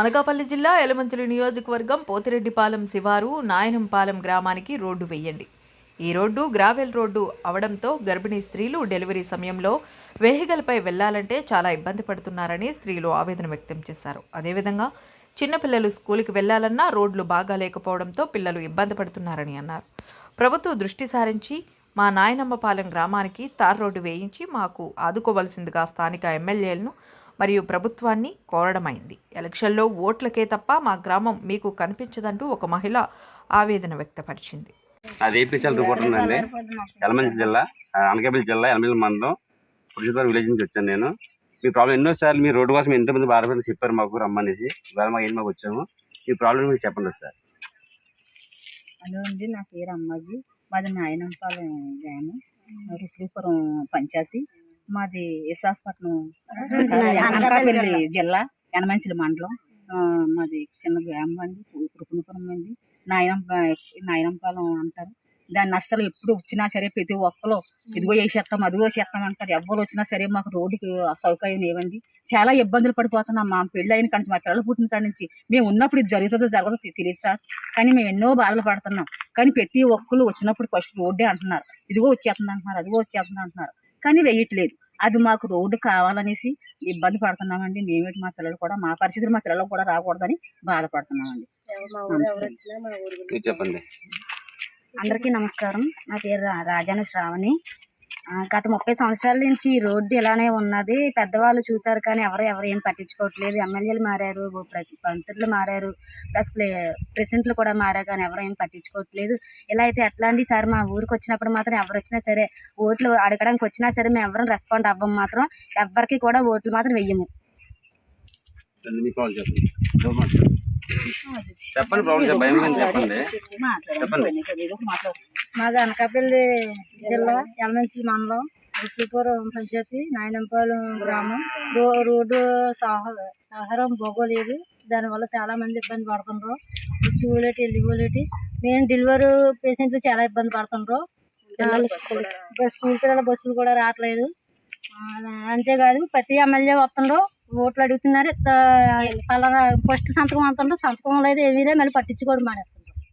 అనకాపల్లి జిల్లా ఎలమంచిలి నియోజకవర్గం పోతిరెడ్డిపాలెం శివారు నాయనంపాలెం గ్రామానికి రోడ్డు వేయండి. ఈ రోడ్డు గ్రావెల్ రోడ్డు అవడంతో గర్భిణీ స్త్రీలు డెలివరీ సమయంలో వెహికల్పై వెళ్ళాలంటే చాలా ఇబ్బంది పడుతున్నారని స్త్రీలు ఆవేదన వ్యక్తం చేశారు. అదేవిధంగా చిన్నపిల్లలు స్కూల్కి వెళ్ళాలన్నా రోడ్లు బాగా లేకపోవడంతో పిల్లలు ఇబ్బంది పడుతున్నారని అన్నారు. ప్రభుత్వం దృష్టి సారించి మా నాయనమ్మపాలెం గ్రామానికి తార్ రోడ్డు వేయించి మాకు ఆదుకోవలసిందిగా స్థానిక ఎమ్మెల్యేలను మరియు ప్రభుత్వాన్ని కోరడమైంది. ఎలక్షన్లో ఓట్లకే తప్ప మా గ్రామం మీకు కనిపించదంటూ ఒక మహిళ ఆవేదన వ్యక్తపరిచింది. అది ఏపీసీఎల్ రిపోర్టర్ ఉందండి. ఎలమంచి జిల్లా అనకాపల్లి జిల్లా ఎలమంచి మండలం పురుషుల విలేజ్ నుంచి వచ్చాను నేను. మీ ప్రాబ్లం ఎన్నోసార్లు మీ రోడ్డు కోసం ఎంతమంది బాధపడి చెప్పారు మాకు రమ్మనేసి. ఇవాళ మాకు ఏంటి మాకు వచ్చాము. మీ ప్రాబ్లం మీరు చెప్పండి సార్. హలో అండి నా పేరు అమ్మాజీ. మాది నాయనంపాలెం గ్రామం రుక్లీపురం పంచాయతీ. మాది విశాఖపట్నం అనకాపల్లి జిల్లా. యనమంచిలి మండలం. మాది చిన్న గ్రామం అండి రుక్లీపురం అండి. నాయనం నాయనంపాలెం అంటారు. దాన్ని అస్సలు ఎప్పుడు వచ్చినా సరే ప్రతి ఒక్కరు ఇదిగో వేసేస్తాం అదిగో చేస్తాం అంటారు. ఎవరు వచ్చినా సరే మాకు రోడ్డుకి సౌకర్యం లేవండి. చాలా ఇబ్బందులు పడిపోతున్నాం. మా పెళ్ళి అయిన కాడి నుంచి మా పిల్లలు పుట్టిన కాడి నుంచి మేము ఉన్నప్పుడు ఇది జరుగుతుందో జరగదో తెలియదు సార్. కానీ మేము ఎన్నో బాధలు పడుతున్నాం. కానీ ప్రతి ఒక్కరు వచ్చినప్పుడు ఫస్ట్ రోడ్డే అంటున్నారు. ఇదిగో వచ్చేస్తుంది అంటున్నారు అదిగో వచ్చేస్తుంది అంటున్నారు. కానీ వేయట్లేదు. అది మాకు రోడ్డు కావాలనేసి ఇబ్బంది పడుతున్నామండి. మేమేటి మా పిల్లలు కూడా మా పరిస్థితులు మా పిల్లలు కూడా రాకూడదని బాధపడుతున్నామండి. చెప్పండి. అందరికీ నమస్కారం. నా పేరు రాజాని శ్రావణి. గత ముప్పై సంవత్సరాల నుంచి ఈ రోడ్డు ఇలానే ఉన్నది. పెద్దవాళ్ళు చూశారు కానీ ఎవరు ఎవరు ఏం పట్టించుకోవట్లేదు. ఎమ్మెల్యేలు మారారు మంత్రులు మారారు ప్లస్ ప్రెసిడెంట్లు కూడా మారారు కానీ ఎవరు ఏం పట్టించుకోవట్లేదు. ఇలా అయితే ఎట్లా అండి సార్ మా ఊరికి వచ్చినప్పుడు మాత్రం ఎవరు వచ్చినా సరే ఓట్లు అడగడానికి వచ్చినా సరే మేము ఎవరం రెస్పాండ్ అవ్వం మాత్రం ఎవరికి కూడా ఓట్లు మాత్రం వెయ్యము. చెప్పండి చెప్పండి. చెప్పండి. మాది అనకాపల్లి జిల్లా యలమంచి మండలం ఉట్టిపురం పంచాయతీ నాయనంపాలెం గ్రామం. రో రోడ్డు సహ సహరం బాగోలేదు దానివల్ల చాలా మంది ఇబ్బంది పడుతుండ్రు. చూలేటి వెళ్ళిపోలేటి మేము డెలివరీ పేషెంట్లు చాలా ఇబ్బంది పడుతుండ్రు. స్కూల్ పిల్లల బస్సులు కూడా రావట్లేదు. అంతేకాదు ప్రతి ఎమ్మెల్యే వస్తుండ్రు. ఓట్లు అడుగుతున్నారు పలానా ఫస్ట్ సంతకం అంటుండ్రు సంతకం లేదు ఏమీ లేదు మళ్ళీ పట్టించుకోవడం మానేస్తారు